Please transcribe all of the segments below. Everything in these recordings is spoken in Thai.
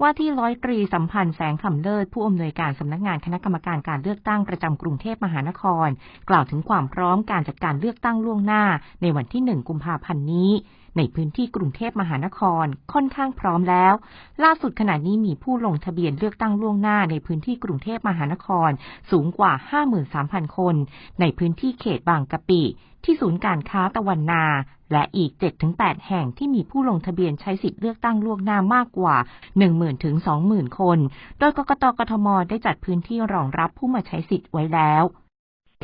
ว่าที่ร้อยตรีสัมพันธ์แสงคำเลิศผู้อำนวยการสำนักงานคณะกรรมการการเลือกตั้งประจำกรุงเทพมหานคร กล่าวถึงความพร้อมการจัดการเลือกตั้งล่วงหน้า ในวันที่ 1 กุมภาพันธ์นี้ ในพื้นที่กรุงเทพมหานครค่อนข้างพร้อมแล้ว ล่าสุดขณะนี้มีผู้ลงทะเบียนเลือกตั้งล่วงหน้าในพื้นที่กรุงเทพมหานครสูงกว่า 53,000 คน ในพื้นที่เขตบางกะปิ ที่ศูนย์การค้าตะวันนา และอีก 7-8 แห่งที่มีผู้ลงทะเบียนใช้สิทธิ์เลือกตั้งล่วงหน้ามากกว่า 10,000ถึง20,000 คน โดยกกตกทม ได้จัดพื้นที่รองรับผู้มาใช้สิทธิ์ไว้แล้ว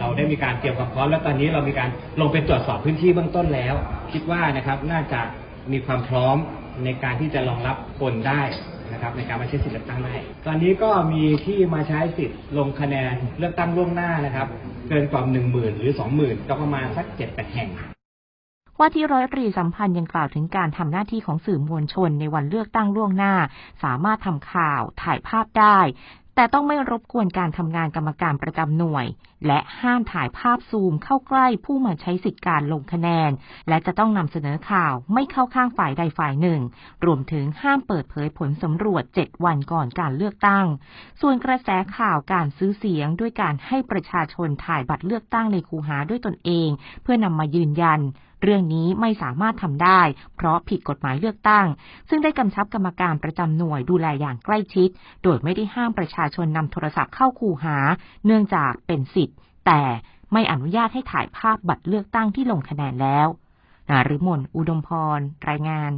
เราได้มีการเตรียมความพร้อมแล้วตอนนี้เรามีการลงไปตรวจสอบพื้นที่เบื้องต้นแล้ว คิดว่านะครับน่าจะมีความพร้อมในการที่จะรองรับคนได้นะครับในการมาใช้สิทธิ์เลือกตั้งได้ ตอนนี้ก็มีที่มาใช้สิทธิ์ลงคะแนนเลือกตั้งล่วงหน้านะครับ กินกว่าหนึ่งหมื่นหรือสองหมื่นก็ประมาณสักเจ็ดแปดแห่งว่าที่ร้อยตรีสัมพันธ์ยังกล่าวถึงการทำหน้าที่ของสื่อมวลชนในวันเลือกตั้งล่วงหน้า สามารถทำข่าวถ่ายภาพได้ แต่ต้องไม่รบกวนการทำงานกรรมการประจำหน่วย และห้ามถ่ายภาพซูมเข้าใกล้ผู้มาใช้สิทธิการลงคะแนน และจะต้องนำเสนอข่าวไม่เข้าข้างฝ่ายใดฝ่ายหนึ่ง รวมถึงห้ามเปิดเผยผลสำรวจ 7 วันก่อนการเลือกตั้ง ส่วนกระแสข่าวการซื้อเสียงด้วยการให้ประชาชนถ่ายบัตรเลือกตั้งในคูหาด้วยตนเอง เพื่อนำมายืนยัน เรื่องนี้ไม่สามารถทำได้ เพราะผิดกฎหมายเลือกตั้ง ซึ่งได้กำชับกรรมการประจำหน่วยดูแลอย่างใกล้ชิด โดยไม่ได้ห้ามประชาชนนำโทรศัพท์เข้าคูหา เนื่องจากเป็นสิทธิ์ แต่ไม่อนุญาตให้ถ่ายภาพบัตรเลือกตั้งที่ลงคะแนนแล้วนาฤมนอุดมพร รายงาน